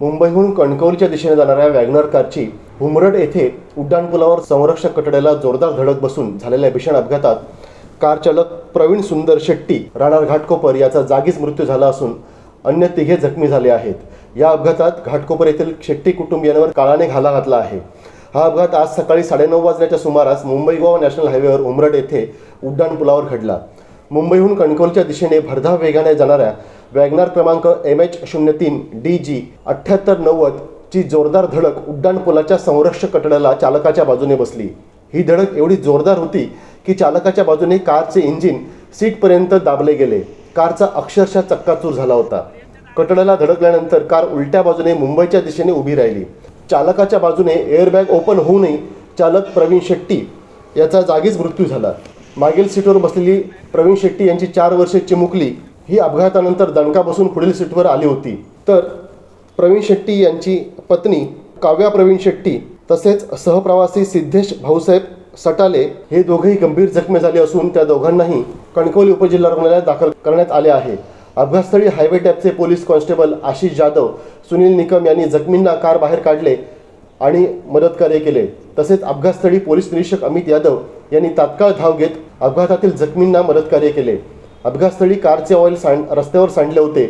मुंबईहून कणकवलीच्या दिशेने जाणाऱ्या वॅगनर कारची हुमरड येथे उड्डाणपुलावर संरक्षक कठड्याला जोरदार धडक बसून झालेल्या भीषण अपघातात कार चालक प्रवीण सुंदर शेट्टी राणार घाटकोपर याचा जागीच मृत्यू झाला असून अन्य तिघे जखमी झाले आहेत. या अपघातात घाटकोपर येथील शेट्टी कुटुंबियांवर काळाने घाला घातला आहे. हा अपघात आज सकाळी साडेनऊ वाजण्याच्या सुमारास मुंबई गोवा नॅशनल हायवेवर उमरड येथे उड्डाणपुलावर घडला. मुंबईहून कणकवलीच्या दिशेने भरधाव वेगाने जाणाऱ्या वॅगनार क्रमांक एम एच शून्य तीन डी जी अठ्ठ्याहत्तर नव्वद ची जोरदार धडक उड्डाणपुलाच्या संरक्षक कठड्याला चालकाच्या बाजूने बसली. ही धडक एवढी जोरदार होती की चालकाच्या बाजूने कारचे इंजिन सीटपर्यंत दाबले गेले. कारचा अक्षरशः चक्काचूर झाला होता. कठड्याला धडकल्यानंतर कार उलट्या बाजूने मुंबईच्या दिशेने उभी राहिली. चालकाच्या बाजूने एअरबॅग ओपन होऊनही चालक प्रवीण शेट्टी याचा जागीच मृत्यू झाला. मागील सीटवर बसलेली प्रवीण शेट्टी यांची चार वर्षे चिमुकली ही अपघातानंतर दणका बसून पुढील सीटवर आली होती. तर प्रवीण शेट्टी यांची पत्नी काव्या प्रवीण शेट्टी तसेच सहप्रवासी सिद्धेश भाऊसाहेब सटाले हे दोघेही गंभीर जखमी झाले असून त्या दोघांनाही कणकवली उपजिल्हा रुग्णालयात दाखल करण्यात आले आहे. अपघातस्थळी हायवे टॅपचे पोलीस कॉन्स्टेबल आशिष जाधव सुनील निकम यांनी जखमींना कार बाहेर काढले आणि मदतकार्य केले. तसेच अपघातस्थळी पोलीस निरीक्षक अमित यादव यांनी तात्काळ धाव घेत अपघातातील जखमींना मदतकार्य केले. अपघातस्थळी कारचे ऑइल सांड रस्त्यावर सांडले होते.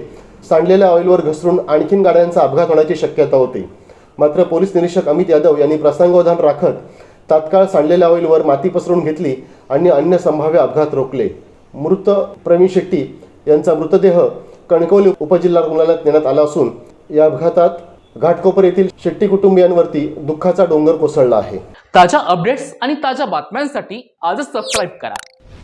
सांडलेल्या ऑइलवर घसरून आणखीन गाड्यांचा अपघात होण्याची शक्यता होती. मात्र पोलीस निरीक्षक अमित यादव यांनी प्रसंगोधान राखत तात्काळ सांडलेल्या ऑइलवर माती पसरून घेतली आणि अन्य संभाव्य अपघात रोखले. मृत प्रवीण शेट्टी यांचा मृतदेह कणकवली उपजिल्हा रुग्णालयात नेण्यात आला असून या अपघातात घाटकोपर येथील शेट्टी कुटुंबियांवरती दुःखाचा डोंगर कोसळला आहे. ताज्या अपडेट्स आणि ताज्या बातम्यांसाठी आजच सबस्क्राईब करा.